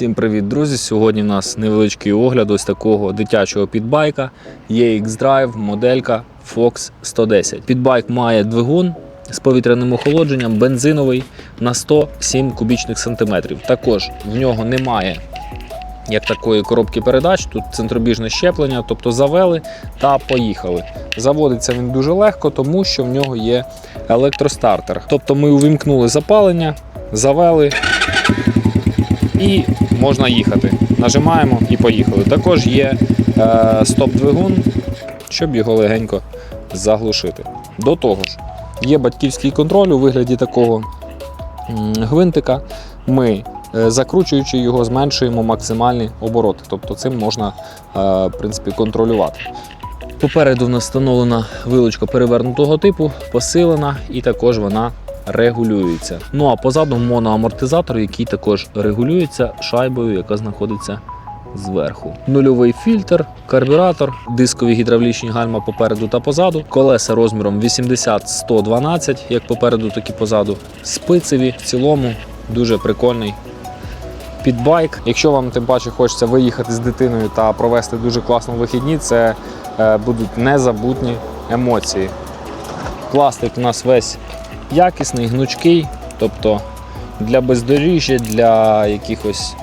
Всім привіт, друзі! Сьогодні в нас невеличкий огляд ось такого дитячого підбайка EX Drive моделька Fox 110. Підбайк має двигун з повітряним охолодженням, бензиновий на 107 кубічних сантиметрів. Також в нього немає як такої коробки передач, тут центробіжне щеплення, тобто завели та поїхали. Заводиться він дуже легко, тому що в нього є електростартер. Тобто ми увімкнули запалення, завели і можна їхати. Нажимаємо і поїхали. Також є е, стоп-двигун, щоб його легенько заглушити. До того ж, є батьківський контроль у вигляді такого гвинтика. Ми, е, закручуючи його, зменшуємо максимальні обороти. Тобто цим можна е, в принципі, контролювати. Попереду в нас встановлена вилочка перевернутого типу, посилена, і також вона регулюється. Ну а позаду моноамортизатор, який також регулюється шайбою, яка знаходиться зверху. Нульовий фільтр, карбюратор, дискові гідравлічні гальма попереду та позаду, колеса розміром 80-112, як попереду, так і позаду. Спицеві в цілому дуже прикольний підбайк. Якщо вам тим паче хочеться виїхати з дитиною та провести дуже класно вихідні, це е, будуть незабутні емоції. Пластик у нас весь якісний, гнучкий, тобто для бездоріжжя, для якихось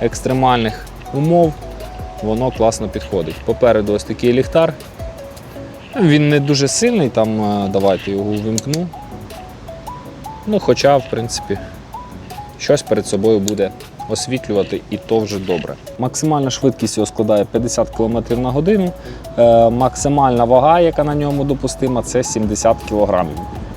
екстремальних умов воно класно підходить. Попереду ось такий ліхтар. Він не дуже сильний, там е, давайте його увімкну. Ну, хоча, в принципі, щось перед собою буде освітлювати, і то вже добре. Максимальна швидкість його складає 50 км на годину. Е, максимальна вага, яка на ньому допустима, це 70 кг.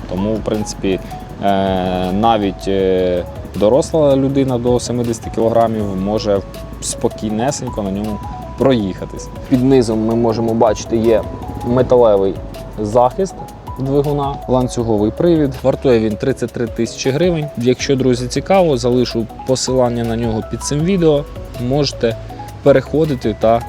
Тому, в принципі, е, навіть е, доросла людина до 70 кг може спокійнесенько на ньому проїхатись. Під низом ми можемо бачити, є металевий захист двигуна, ланцюговий привід. Вартує він 33 тисячі гривень. Якщо, друзі, цікаво, залишу посилання на нього під цим відео. Можете переходити та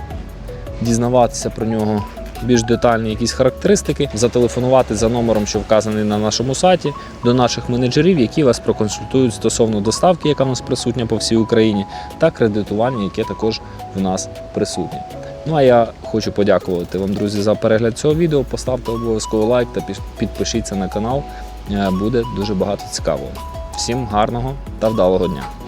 дізнаватися про нього більш детальні якісь характеристики, зателефонувати за номером, що вказаний на нашому сайті, до наших менеджерів, які вас проконсультують стосовно доставки, яка в нас присутня по всій Україні, та кредитування, яке також в нас присутнє. Ну а я хочу подякувати вам, друзі, за перегляд цього відео. Поставте обов'язково лайк та підпишіться на канал. Е, Буде дуже багато цікавого. Всім гарного та вдалого дня!